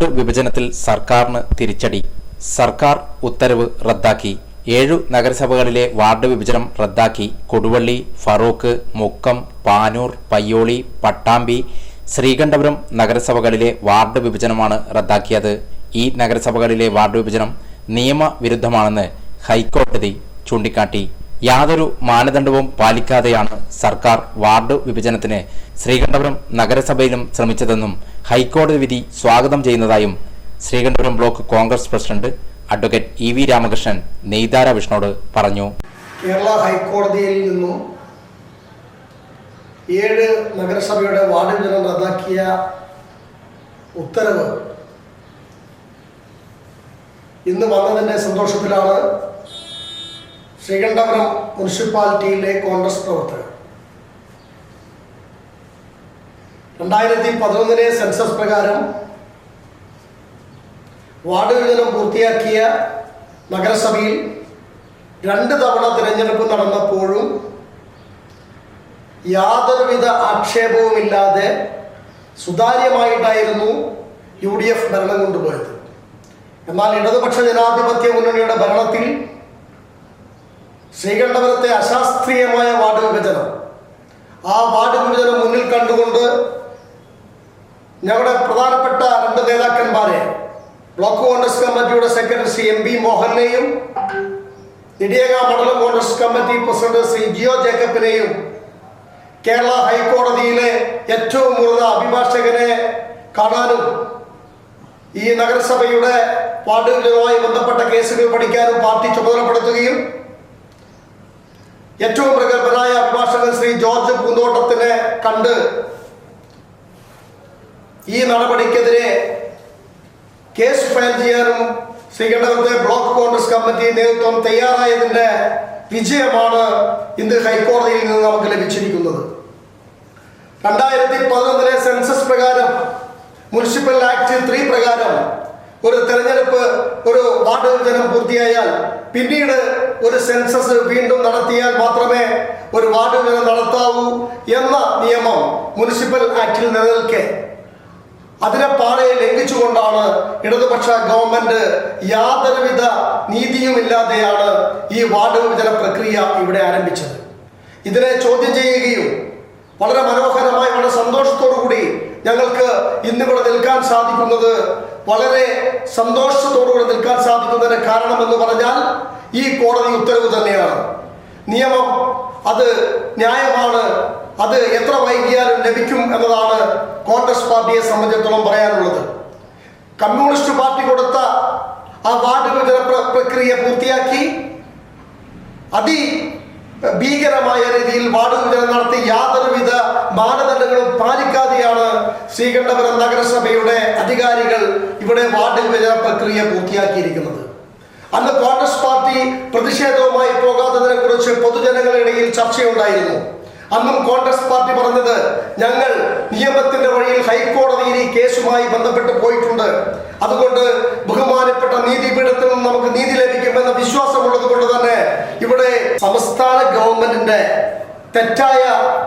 Ward വിഭജനത്തിൽ സർക്കാരിന് തിരിച്ചടി. സർക്കാർ ഉത്തരവ് റദ്ദാക്കി. ഏഴു നഗരസഭകളിലെ വാർഡ് വിഭജനം റദ്ദാക്കി. കൊടുവള്ളി ഫറൂഖ് മുക്കം പാനൂർ പയ്യോളി പട്ടാമ്പി ശ്രീകണ്ഠപുരം നഗരസഭകളിലെ വാർഡ് വിഭജനമാണ് റദ്ദാക്കിയത്. ഈ നഗരസഭകളിലെ വാർഡ് വിഭജനം നിയമവിരുദ്ധമാണെന്ന് ഹൈക്കോടതി ചൂണ്ടിക്കാട്ടി. യാതൊരു മാനദണ്ഡവും പാലിക്കാതെയാണ് സർക്കാർ വാർഡ് വിഭജനത്തിന് ശ്രീകണ്ഠപുരം നഗരസഭയിലും ശ്രമിച്ചതെന്നും ഹൈക്കോടതി വിധി സ്വാഗതം ചെയ്യുന്നതായും Sreekandapuram block Congress president advocate E V Ramakrishnan Neythara വിഷ്ണോട് പറഞ്ഞു. കേരള ഹൈക്കോടതിയിൽ നിന്നും ഏഴ് നഗരസഭയുടെ വാർഡ് വിഭജനം റദ്ദാക്കിയ ഉത്തരവ് ഇന്ന് വന്നതിന്റെ സന്തോഷത്തിലാണ് ശ്രീകണ്ഠപുരം മുനിസിപ്പാലിറ്റിയിലെ കോൺഗ്രസ് പ്രവർത്തകർ. രണ്ടായിരത്തി പതിനൊന്നിലെ സെൻസസ് പ്രകാരം വാർഡ് വിഭജനം പൂർത്തിയാക്കിയ നഗരസഭയിൽ രണ്ട് തവണ തിരഞ്ഞെടുപ്പ് നടന്നപ്പോഴും യാതൊരുവിധ ആക്ഷേപവുമില്ലാതെ സുതാര്യമായിട്ടായിരുന്നു യു ഡി എഫ് ഭരണം കൊണ്ടുപോയത്. എന്നാൽ ഇടതുപക്ഷ ജനാധിപത്യ മുന്നണിയുടെ ഭരണത്തിൽ ശ്രീകണ്ഠപുരത്തെ അശാസ്ത്രീയമായ വാർഡ് വിഭജനം. ആ വാർഡ് വിഭജനം മുന്നിൽ കണ്ടുകൊണ്ട് ഞങ്ങളുടെ പ്രധാനപ്പെട്ട രണ്ട് നേതാക്കന്മാരെ ബ്ലോക്ക് കോൺഗ്രസ് കമ്മിറ്റിയുടെ സെക്രട്ടറി ശ്രീ എം പി മോഹനെയും ഇടിയക മണ്ഡലം Congress committee president Shri Jio ജേക്കബിനെയും Kerala ഹൈക്കോടതിയിലെ ഏറ്റവും മുതിർന്ന അഭിഭാഷകനെ കാണാനും ഈ നഗരസഭയുടെ വാർഡ് വിഭജനവുമായി ബന്ധപ്പെട്ട കേസുകൾ പഠിക്കാനും പാർട്ടി ചുമതലപ്പെടുത്തുകയും ഏറ്റവും പ്രഗത്ഭനായ അഭിഭാഷകൻ ശ്രീ ജോർജ് പൂന്തോട്ടത്തിനെ കണ്ട് ഈ നടപടിക്കെതിരെ കേസ് ഫയൽ ചെയ്യാനും ശ്രീകണ്ഠപുരത്തെ ബ്ലോക്ക് കോൺഗ്രസ് കമ്മിറ്റി നേതൃത്വം തയ്യാറായതിന്റെ വിജയമാണ് ഇന്ന് ഹൈക്കോടതിയിൽ നിന്ന് നമുക്ക് ലഭിച്ചിരിക്കുന്നത്. രണ്ടായിരത്തി പതിനൊന്നിലെ സെൻസസ് പ്രകാരം മുനിസിപ്പൽ ആക്ട് ത്രീ പ്രകാരം ഒരു തെരഞ്ഞെടുപ്പ് ഒരു വാർഡ് വിഭജനം പൂർത്തിയായാൽ പിന്നീട് ഒരു സെൻസസ് വീണ്ടും നടത്തിയാൽ മാത്രമേ ഒരു വാർഡ് വിഭജനം നടത്താവൂ എന്ന നിയമം മുനിസിപ്പൽ ആക്ടിൽ നിലനിൽക്കെ. അതിനെ പാടെ ലംഘിച്ചുകൊണ്ടാണ് ഇടതുപക്ഷ ഗവൺമെന്റ് യാതൊരുവിധ നീതിയുമില്ലാതെയാണ് ഈ വാർഡ് വിഭജന പ്രക്രിയ ഇവിടെ ആരംഭിച്ചത്. ഇതിനെ ചോദ്യം ചെയ്യുകയും വളരെ മനോഹരമായി വളരെ സന്തോഷത്തോടു കൂടി ഞങ്ങൾക്ക് ഇന്നിവിടെ നിൽക്കാൻ സാധിക്കുന്നത് വളരെ സന്തോഷത്തോടുകൂടി നിൽക്കാൻ സാധിക്കുന്നതിന് കാരണമെന്ന് പറഞ്ഞാൽ ഈ കോടതി ഉത്തരവ് തന്നെയാണ്. നിയമം അത് ന്യായമാണ്. അത് എത്ര വൈകിയാലും ലഭിക്കും എന്നതാണ് കോൺഗ്രസ് പാർട്ടിയെ സംബന്ധിച്ചിടത്തോളം പറയാനുള്ളത്. കമ്മ്യൂണിസ്റ്റ് പാർട്ടി കൊടുത്ത ആ വാർഡ് വിഭജന പ്രക്രിയ പൂർത്തിയാക്കി. അതി ഭീകരമായ രീതിയിൽ വാർഡ് വിഭജനം നടത്തി യാതൊരുവിധ മാനദണ്ഡങ്ങളും പാലിക്കാതെയാണ് ശ്രീകണ്ഠപുരം നഗരസഭയുടെ അധികാരികൾ ഇവിടെ വാർഡ് വിഭജന പ്രക്രിയ പൂർത്തിയാക്കിയിരിക്കുന്നത്. അന്ന് കോൺഗ്രസ് പാർട്ടി പ്രതിഷേധവുമായി പോകാത്തതിനെ കുറിച്ച് ഇടയിൽ ചർച്ചയുണ്ടായിരുന്നു. അന്നും കോൺഗ്രസ് പാർട്ടി പറഞ്ഞത് ഞങ്ങൾ നിയമത്തിന്റെ വഴിയിൽ ഹൈക്കോടതിയിൽ ഈ കേസുമായി ബന്ധപ്പെട്ട് പോയിട്ടുണ്ട്. അതുകൊണ്ട് ബഹുമാനപ്പെട്ട നീതിപീഠത്തിൽ നിന്ന് നമുക്ക് നീതി ലഭിക്കുമെന്ന വിശ്വാസമുള്ളത് കൊണ്ട് തന്നെ ഇവിടെ സംസ്ഥാന ഗവൺമെന്റിന്റെ തെറ്റായ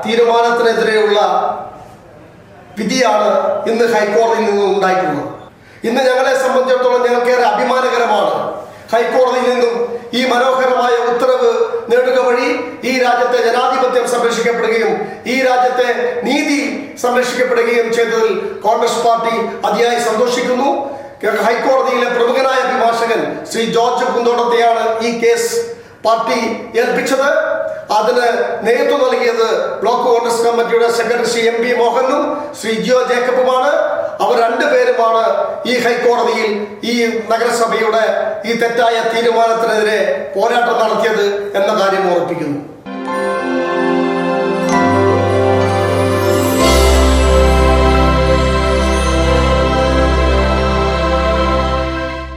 തീരുമാനത്തിനെതിരെയുള്ള വിധിയാണ് ഇന്ന് ഹൈക്കോടതിയിൽ നിന്ന് ഉണ്ടായിട്ടുള്ളത്. ഇന്ന് ഞങ്ങളെ സംബന്ധിച്ചിടത്തോളം ഞങ്ങൾക്കേറെ അഭിമാനകരമാണ് ഹൈക്കോടതിയിൽ നിന്നും ഈ മനോഹരമായ ഉത്തരവ് നേടുക വഴി ഈ രാജ്യത്തെ ജനാധിപത്യം സംരക്ഷിക്കപ്പെടുകയും ഈ രാജ്യത്തെ നീതി സംരക്ഷിക്കപ്പെടുകയും ചെയ്തതിൽ കോൺഗ്രസ് പാർട്ടി അതിയായി സന്തോഷിക്കുന്നു. ഹൈക്കോടതിയിലെ പ്രമുഖനായ അഭിഭാഷകൻ ശ്രീ ജോർജ് കുന്തോടത്തെയാണ് ഈ കേസ് പാർട്ടി ഏൽപ്പിച്ചത്. അതിന് നേതൃത്വം നൽകിയത് ബ്ലോക്ക് കോൺഗ്രസ് കമ്മിറ്റിയുടെ സെക്രട്ടറി ശ്രീ എം പി മോഹനും ശ്രീ ജിയോ ജേക്കബുമാണ്. അവർ രണ്ടുപേരുമാണ് ഈ ഹൈക്കോടതിയിൽ ഈ നഗരസഭയുടെ ഈ തെറ്റായ തീരുമാനത്തിനെതിരെ പോരാട്ടം നടത്തിയത് എന്ന കാര്യം ഓർപ്പിക്കുന്നു.